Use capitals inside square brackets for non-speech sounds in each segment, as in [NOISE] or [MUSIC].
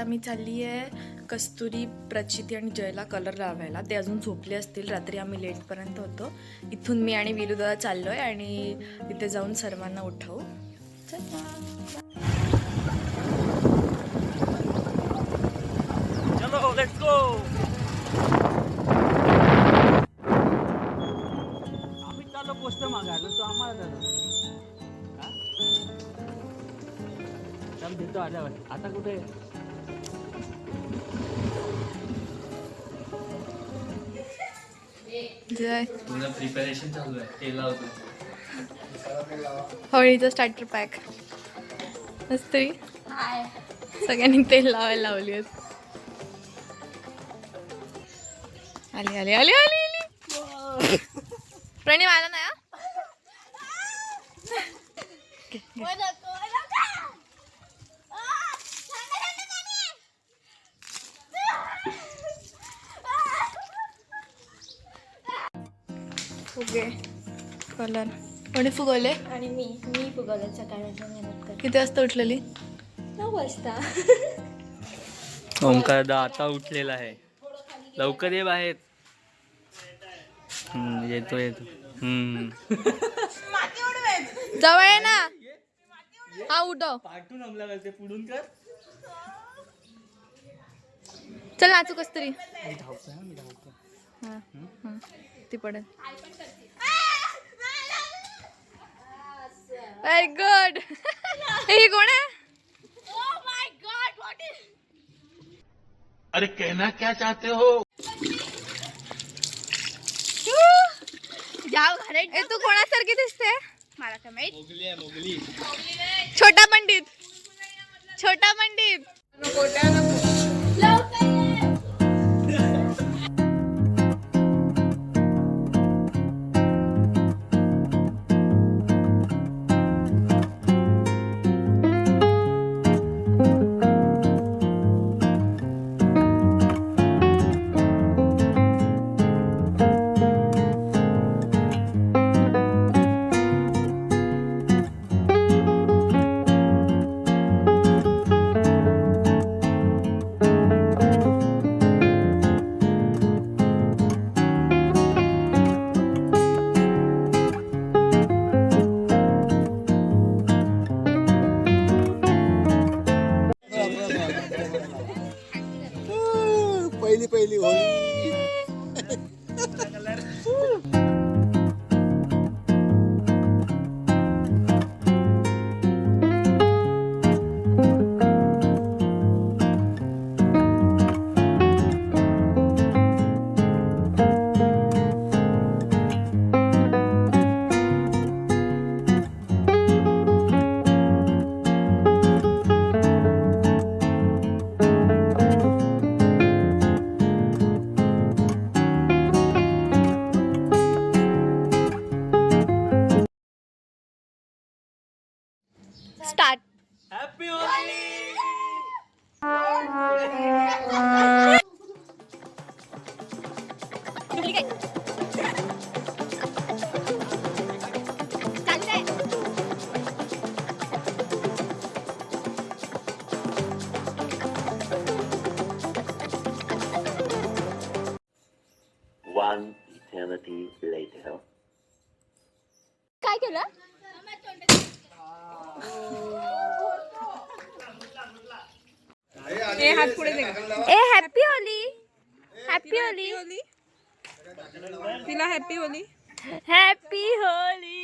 आता मी चालली आहे कस्तुरी प्रचिती आणि जयला कलर लावायला. ते अजून झोपले असतील रात्री आम्ही लेटपर्यंत होतो. इथून मी आणि विलुदादा चाललो आहे आणि तिथे जाऊन सर्वांना उठवू. चलो. लेट्स गो आम्ही चाललो जय. तुझं प्रिपरेशन चालू आहे. ते लावतो. होळीचा स्टार्टर पॅक असते सगळ्यांनी तेल लावायला लावली आहेत. आली आली आली आली आली. प्रणीम आला ना. कलर कोणी फुगवले? आणि मी मी फुगवलं सकाळच्या मेहनत कर किती वाजता उठलेली? नऊ वाजता. ओमकार दा आता उठलेला आहे. लवकर ये बाहेर. हम्म, येतो येतो. हम्म. जवळ आहे ना. हा उठव पाठून हमला करते पुढून कर. चल नाचू कस तरी. मी धावतो हा, मी धावतो हा, हा. ती पडेल. व्हेरी गुड ही? कोण आहे अरे कहना क्या चाहते हो? ए तू कोणासारखी दिसते मला काय माहीत छोटा पंडित। छोटा पंडित। पहिली Start. Happy. One eternity later. ए हॅपी होली. हॅपी होली. तिला हॅपी होली? हॅपी होली.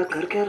साला कर क्या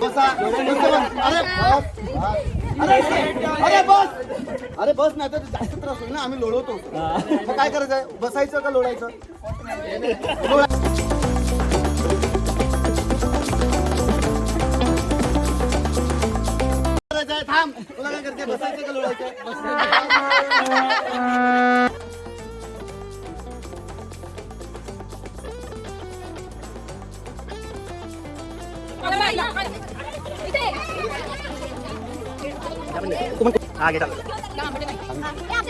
बसा. अरे बस. अरे बस. अरे बस नाही तर जास्त त्रास होईल ना. आम्ही लोळवतो. मग काय करायचं बसायचं का लोळायचं? करायचं आहे थांब. तुला काय करते बसायचं का लोळायचं नाच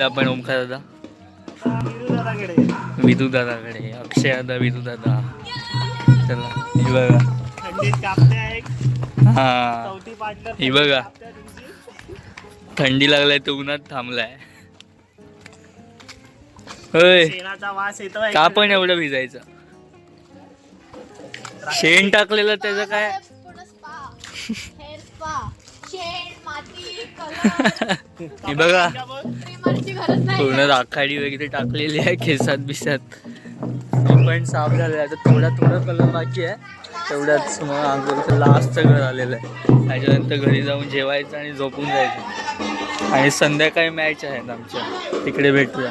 आपण ओमकार दादा. विदू दादाकडे अक्षय दादा विदू दादा. चला हे बघा. थंडीत कापते आहे हा ही बघा. थंडी लागलाय तो उन्हात थांबलाय. होय. शेणाचा वास येतोय. का पण एवढं भिजायचं? शेण टाकलेलं त्याचं काय [LAUGHS] हेअर स्पा शेण माती कलर हे बघा. पूर्ण राखाडी वगैरे टाकलेली आहे केसात बिसात. पण साफ झालं आता थोडा थोडा कलर बाकी आहे. तेवढ्याच मग आंघोळीचं लास्टचं घर आलेलं आहे. त्याच्यानंतर घरी जाऊन जेवायचं आणि झोपून जायचं. आणि संध्याकाळी मॅच आहेत आमच्या. तिकडे भेटूया.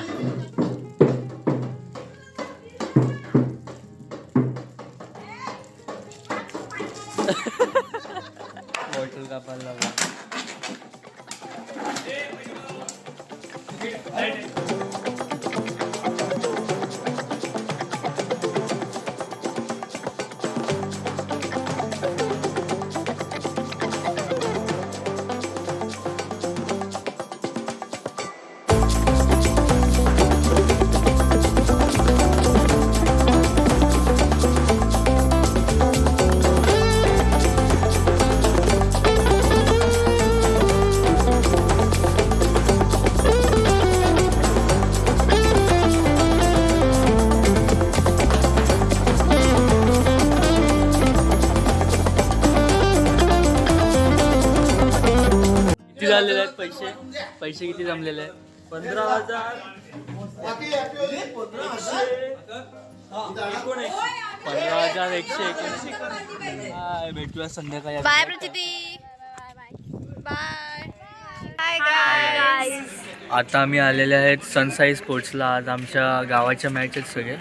झालेले आहेत पैसे. पैसे किती जमलेले आहेत? पंधरा हजार. पंधरा हजार एकशे एकोणऐंशी हाय, भेटूया संध्याकाळी बाय प्रचिती बाय. आता आम्ही आलेले आहेत सनसाई स्पोर्ट्सला आज आमच्या गावाच्या मॅच आहेत सगळे.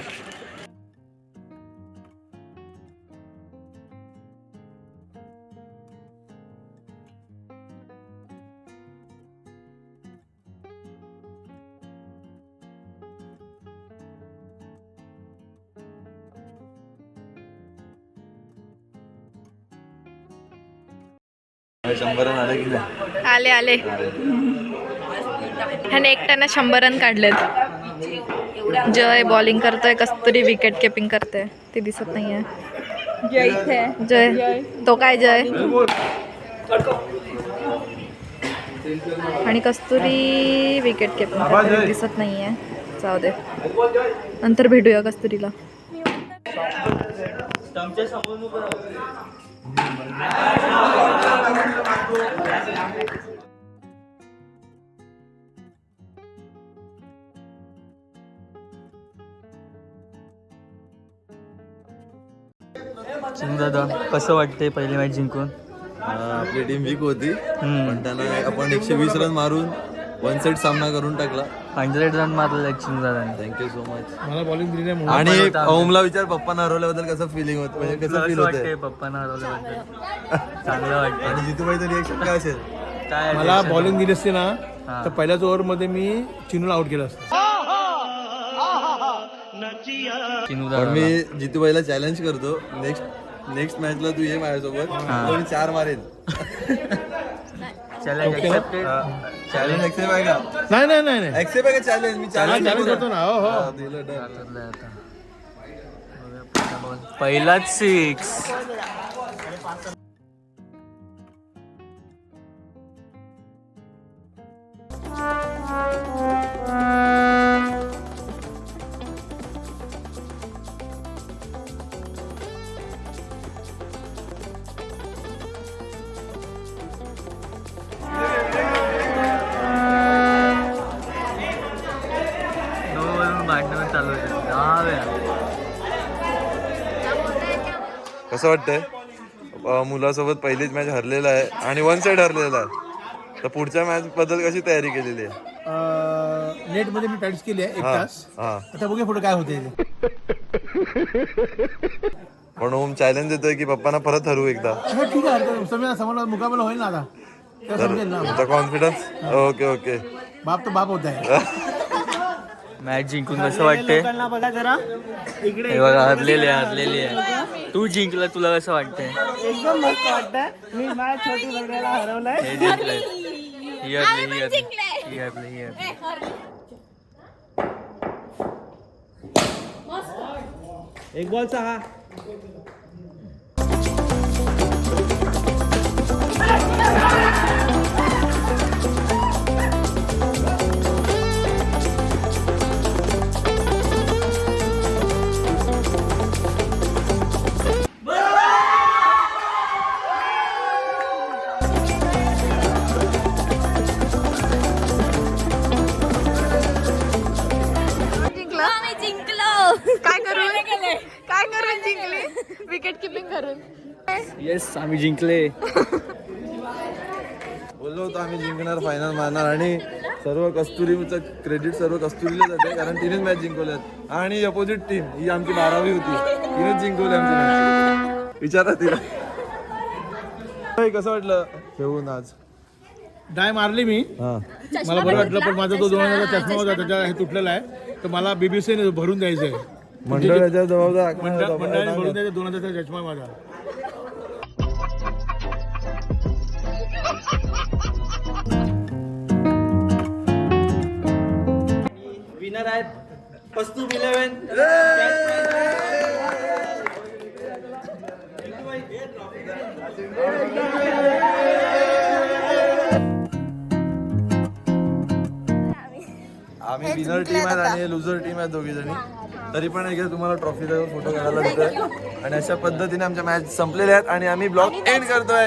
आले आले ह्याने एकट्यानं शंभर रन काढलेत. जय बॉलिंग करतोय कस्तुरी विकेट किपिंग करते ती दिसत नाहीये. जय तो काय जय? आणि कस्तुरी विकेट किपिंग करते दिसत नाहीये. जाऊ दे. नंतर भेटूया कस्तुरीला. दादा कसं वाटतंय पहिली मॅच जिंकून? आपली टीम वीक होती. पण त्यांना आपण एकशे वीस रन मारून वन सेट सामना करून टाकला. हंड्रेड रन मारलेले आहेत दादाने थँक्यू सो मच आणि ओमला विचार पप्पांना हरवल्याबद्दल कसं फिलिंग होत? म्हणजे कसं फील होतं पप्पांना हरवल्याबद्दल. चांगलं वाटतंय. आणि जितूबाईचं रिएक्शन काय असेल? काय मला? बॉलिंग दिली असते ना. तर पहिल्याच ओव्हरमध्ये मी चिनूला आउट केलं असतं. पण. मी जितूबाईला चॅलेंज करतो. नेक्स्ट नेक्स्ट मॅचला तू ये माझ्यासोबत. हा. तो चॅलेंज ऍक्सेप्ट आहे का नाही नाही नाही नाही ऍक्सेप्ट आहे का चॅलेंज मी चॅलेंज challenge करतो ना, हो, हो. दिलं done. हातातलं आहे आता. बघूया पुढचा ball. पहिलाच सिक्स कसं वाटतंय. मुलासोबत पहिलीच मॅच हरलेला आहे आणि वन साइड हरलेला आहे. तर पुढच्या मॅच बद्दल कशी तयारी केलेली आहे? नेटमध्ये मी प्रॅक्टिस केली आहे एक तास. आता बघूया पुढे काय होते पण ओम चॅलेंज देतोय की पप्पांना परत हरवू एकदा? ठीक आहे. समजा समोर मुकाबला होईल ना आता? तुमचा कॉन्फिडन्स ओके ओके. बाप तो बाप होत आहे. मॅच जिंकून कसं वाटतंय? बघा जरा. इकडे हे बघा हरलेली आहे हरलेली आहे. तू जिंकला तुला कसं वाटतंय? एकदम मस्त वाटतं मी माझ्या छोटी बघायला हरवलंय. हे जिंकलंय. ही हरली ही हरली. ही हरली ही हरली. एक बॉल सहा करून. येस आम्ही जिंकले. बोललो होतो आम्ही जिंकणार फायनल मारणार आणि सर्व कस्तुरीचं क्रेडिट सर्व कस्तुरीला जाते कारण तिनेच मॅच जिंकवल्यात. आणि अपोजिट टीम ही आमची बारावी होती. तिनेच जिंकवली आमची मॅच विचारा तिला. कसं वाटलं? खेळून आज. डाय मारली मी. हा. मला बरं वाटलं पण माझा तो दोन हजारचा चष्मा होता त्याच्या हे तुटलेला आहे. तर मला बीबीसीने भरून द्यायचं आहे मंडळाच्या जबाबदार मंडळ मंडळाने भरून द्यायचं दोन हजारचा चष्मा आहे माझा. विनर आहेत. पस्तू इलेव्हन आम्ही विनर टीम आहेत आणि लुझर टीम आहेत दोघी जणी तरी पण एकदा तुम्हाला ट्रॉफीचा फोटो काढायला देतोय आणि अशा पद्धतीने आमच्या मॅच संपलेल्या आहेत आणि आम्ही ब्लॉग एंड करतोय.